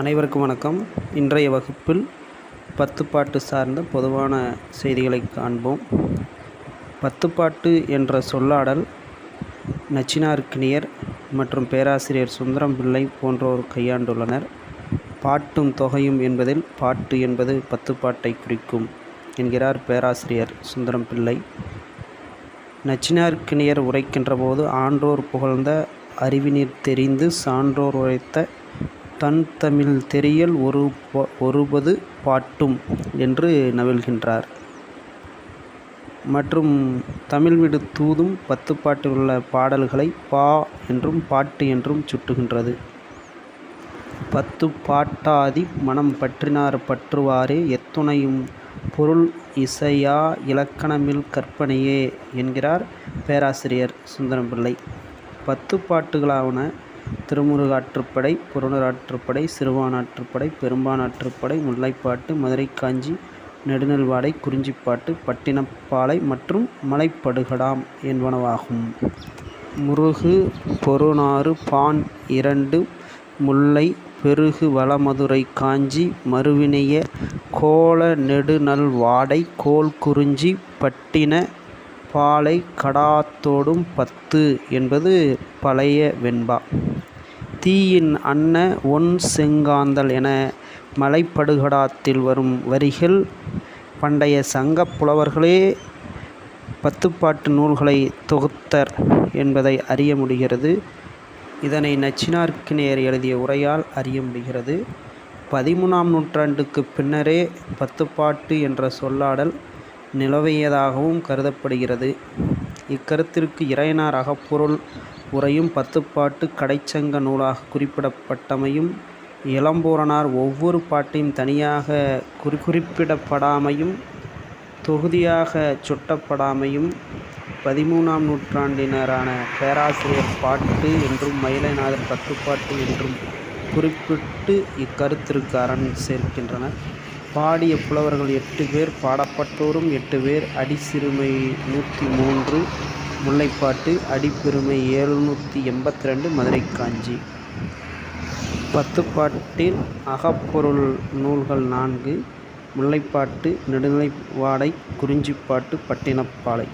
அனைவருக்கும் வணக்கம். இன்றைய வகுப்பில் பத்துப்பாட்டு சார்ந்த பொதுவான செய்திகளை காண்போம். பத்துப்பாட்டு என்ற சொல்லாடல் நச்சினார்க்கினியர் மற்றும் பேராசிரியர் சுந்தரம் பிள்ளை போன்றோர் கையாண்டுள்ளனர். பாட்டும் தொகையும் என்பதில் பாட்டு என்பது பத்துப்பாட்டை குறிக்கும் என்கிறார் பேராசிரியர் சுந்தரம் பிள்ளை நச்சினார்க்கினியர் உரைக்கின்ற போது ஆன்றோர் புகழ்ந்த அறிவினிற் தெரிந்து சான்றோர் உரைத்த தன் தமிழ் தெரியல் ஒரு ப- ஒருபது பாட்டும் என்று நவில்கின்றார் மற்றும் தமிழ்மிடு தூதும் பத்துப்பாட்டில் உள்ள பாடல்களை பா என்றும் பாட்டு என்றும் சுட்டுகின்றது. பத்து பாட்டாதி மனம் பற்றினார் பற்றுவாரே எத்துணையும் பொருள் இசையா இலக்கணமில் கற்பனையே என்கிறார் பேராசிரியர் சுந்தரம் பிள்ளை பத்து பாட்டுகளாவன திருமுருகாற்றுப்படை புறநூறாற்றுப்படை சிறுவானாற்றுப்படை பெரும்பானாற்றுப்படை முல்லைப்பாட்டு மதுரை காஞ்சி நெடுநெல்வாடை குறிஞ்சிப்பாட்டு பட்டினப்பாலை மற்றும் மலைப்படுகடாம் என்பனவாகும். முருகு பொருநாறு பான் இரண்டு முல்லை பெருகு வளமதுரை காஞ்சி மறுவினைய கோல நெடுநல்வாடை கோல் குறிஞ்சி பட்டின பாலை கடாத்தோடும் பத்து என்பது பழைய வெண்பா. தீயின் அன்ன ஒன் செங்காந்தல் என மலைப்படுகடாத்தில் வரும் வரிகள். பண்டைய சங்கப் புலவர்களே பத்துப்பாட்டு நூல்களை தொகுத்தர் என்பதை அறிய முடிகிறது. இதனை நச்சினார்க்கினியர் எழுதிய உரையால் அறிய முடிகிறது. பதிமூணாம் நூற்றாண்டுக்கு பின்னரே பத்துப்பாட்டு என்ற சொல்லாடல் நிலவியதாகவும் கருதப்படுகிறது. இக்கருத்திற்கு இறையனார் அகப்பொருள் உரையும் பத்துப்பாட்டு கடைச்சங்க நூலாக குறிப்பிடப்பட்டமையும் இளம்பூரணார் ஒவ்வொரு பாட்டையும் தனியாக குறி குறிப்பிடப்படாமையும் தொகுதியாக சுட்டப்படாமையும் பதிமூணாம் நூற்றாண்டினரான பேராசிரியர் பாட்டு என்றும் மயிலைநாதர் பத்துப்பாட்டு என்றும் குறிப்பிட்டு இக்கருத்திற்கு அரண் சேர்க்கின்றனர். பாடிய புலவர்கள் எட்டு பேர் பாடப்பட்டோரும் எட்டு பேர் அடிசிறுமை நூற்றி மூன்று முல்லைப்பாட்டு அடிப்பெருமை எழுநூற்றி எண்பத்தி ரெண்டு மதுரை காஞ்சி பத்துப்பாட்டில் அகப்பொருள் நூல்கள் நான்கு முல்லைப்பாட்டு நெடுநிலை வாடை குறிஞ்சிப்பாட்டு பட்டினப்பாலை.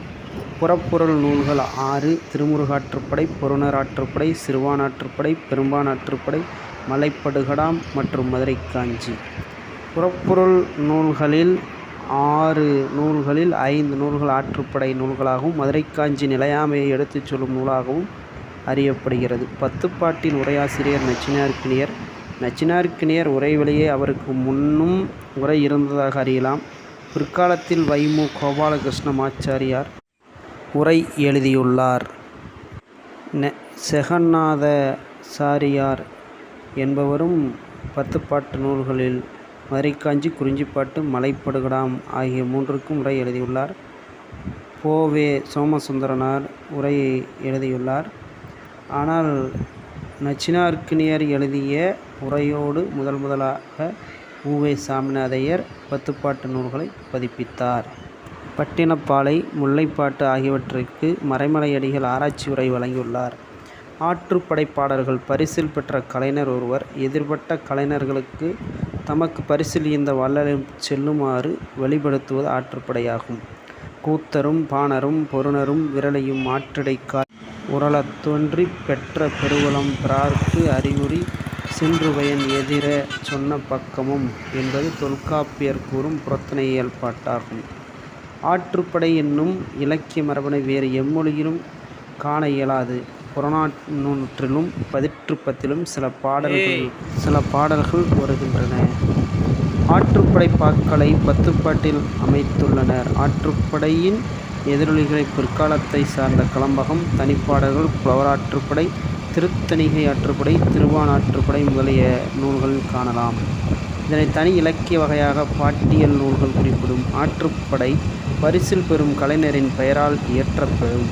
புறப்பொருள் நூல்கள் ஆறு திருமுருகாற்றுப்படை புறநராற்றுப்படை சிறுவானாற்றுப்படை பெரும்பானாற்றுப்படை மலைப்படுகடாம் மற்றும் மதுரை காஞ்சி புறப்பொருள் நூல்களில் ஆறு நூல்களில் ஐந்து நூல்கள் ஆற்றுப்படை நூல்களாகவும் மதுரை காஞ்சி நிலையாமையை எடுத்துச் சொல்லும் நூலாகவும் அறியப்படுகிறது. பத்துப்பாட்டின் உரையாசிரியர் நச்சினார்க்கினியர். நச்சினார்க்கினியர் உரை வழியே அவருக்கு முன்னும் உரை இருந்ததாக அறியலாம். பிற்காலத்தில் வைமு கோபாலகிருஷ்ணமாச்சாரியார் உரை எழுதியுள்ளார். நெ செகநாத சாரியார் என்பவரும் பத்துப்பாட்டு நூல்களில் மதுரைக்காஞ்சி குறிஞ்சிப்பாட்டு மலைப்படுகடாம் ஆகிய மூன்றுக்கும் உரை எழுதியுள்ளார். போவே சோமசுந்தரனார் உரையை எழுதியுள்ளார். ஆனால் நச்சினார்க்கினியர் எழுதிய உரையோடு முதல் முதலாக ஊவே சாமிநாதையர் பத்துப்பாட்டு நூல்களை பதிப்பித்தார். பட்டினப்பாலை முல்லைப்பாட்டு ஆகியவற்றிற்கு மறைமலையடிகள் ஆராய்ச்சி உரை வழங்கியுள்ளார். ஆற்றுப்படை பாடல்கள் பரிசில் பெற்ற கலைஞர் ஒருவர். எதிர்பட்ட கலைஞர்களுக்கு தமக்கு பரிசில் இந்த வள்ளலில் செல்லுமாறு வெளிப்படுத்துவது ஆற்றுப்படையாகும் கூத்தரும் பாணரும் பொருணரும் விரலையும் ஆற்றிடைக்கால் உரளத் தோன்றி பெற்ற பெருவளம் பிரார்த்து அறிகுறி சென்றுபயன் எதிர சொன்ன பக்கமும் என்பது தொல்காப்பியர் கூறும் புறத்திணையியல் ஏற்பாட்டாகும் ஆற்றுப்படை என்னும் இலக்கிய மரபனை வேறு எம்மொழியிலும் காண இயலாது. புறநானூற்றிலும் பதிற்றுப்பத்திலும் சில பாடல்கள் சில பாடல்கள் வருகின்றன. ஆற்றுப்படை பாக்களை பத்துப்பாட்டில் அமைத்துள்ளனர். ஆற்றுப்படையின் எதிரொலிகளை பிற்காலத்தை சார்ந்த கலம்பகம் தனிப்பாடல்கள் புலவராற்றுப்படை திருத்தணிகை ஆற்றுப்படை திருவானாற்றுப்படை முதலிய நூல்களில் காணலாம். இதனை தனி இலக்கிய வகையாக பாட்டியல் நூல்கள் குறிப்பிடும் ஆற்றுப்படை பரிசில் பெறும் கலைஞரின் பெயரால் இயற்றப்பெறும்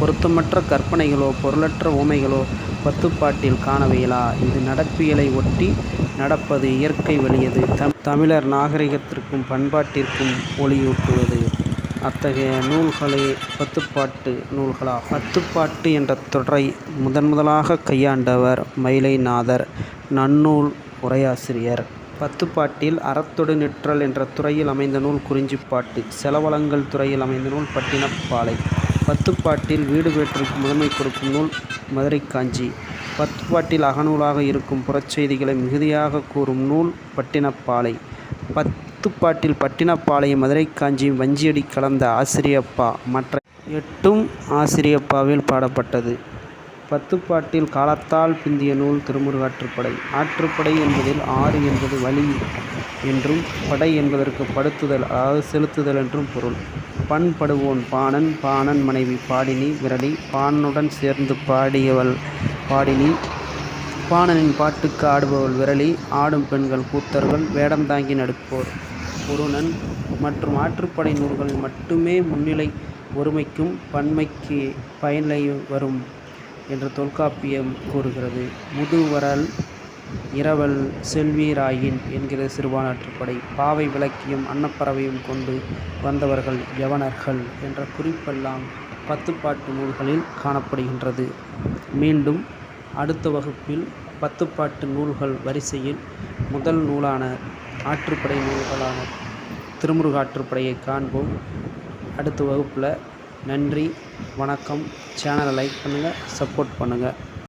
பொருத்தமற்ற கற்பனைகளோ பொருளற்ற உவமைகளோ பத்துப்பாட்டில் காணவியலா? இது நடப்பியலை ஒட்டி நடப்பது இயற்கை வெளியது தம் தமிழர் நாகரிகத்திற்கும் பண்பாட்டிற்கும் ஒளியூட்டுவது. அத்தகைய நூல்களே பத்துப்பாட்டு நூல்களா? பத்துப்பாட்டு என்ற தொடரை முதன் முதலாக கையாண்டவர் மயிலைநாதர் நன்னூல் உரையாசிரியர். பத்துப்பாட்டில் அறத்தொடு நிற்றல் என்ற துறையில் அமைந்த நூல் குறிஞ்சிப்பாட்டு செலவளங்கள் துறையில் அமைந்த நூல் பட்டினப்பாலை. பத்துப்பாட்டில் வீடு முதன்மை கொடுக்கும் நூல் மதுரைக்காஞ்சி. பத்துப்பாட்டில் அகநூலாக இருக்கும் புறச்செய்திகளை மிகுதியாக கூறும் நூல் பட்டினப்பாலை பத்துப்பாட்டில் பட்டினப்பாலையும் மதுரைக்காஞ்சியும் வஞ்சியடி கலந்த ஆசிரியப்பா. மற்ற எட்டும் ஆசிரியப்பாவில் பாடப்பட்டது. பத்துப்பாட்டில் காலத்தால் பிந்திய நூல் திருமுருகாற்றுப்படை. ஆற்றுப்படை என்பதில் ஆறு என்பது வழி என்றும் படை என்பதற்கு படுத்துதல் அதாவது செலுத்துதல் என்றும் பொருள். பண்படுவோன் பாணன் பாணன் மனைவி பாடினி விரலி பாணனுடன் சேர்ந்து பாடியவள் பாடினி. பாணனின் பாட்டுக்கு ஆடுபவள் விரலி ஆடும் பெண்கள் கூத்தர்கள் வேடம் தாங்கி நடிப்போர் குருணன் மற்றும் ஆற்றுப்படை நூல்களில் மட்டுமே முன்னிலை ஒருமைக்கும் பன்மைக்கு பயனிலை வரும் என்று தொல்காப்பியம் கூறுகிறது. முதுவரல் இரவல் செல்வீராயின் என்கிறது சிறுபானாற்றுப்படை பாவை விளக்கியும் அன்னப்பறவையும் கொண்டு வந்தவர்கள் யவனர்கள் என்ற குறிப்பெல்லாம் பத்துப்பாட்டு நூல்களில் காணப்படுகின்றது. மீண்டும் அடுத்த வகுப்பில் பத்துப்பாட்டு நூல்கள் வரிசையில் முதல் நூலான ஆற்றுப்படை நூல்களான திருமுருகாற்றுப்படையை காண்போம். அடுத்த வகுப்பில் நன்றி வணக்கம். சேனலை லைக் பண்ணுங்கள் சப்போர்ட் பண்ணுங்கள்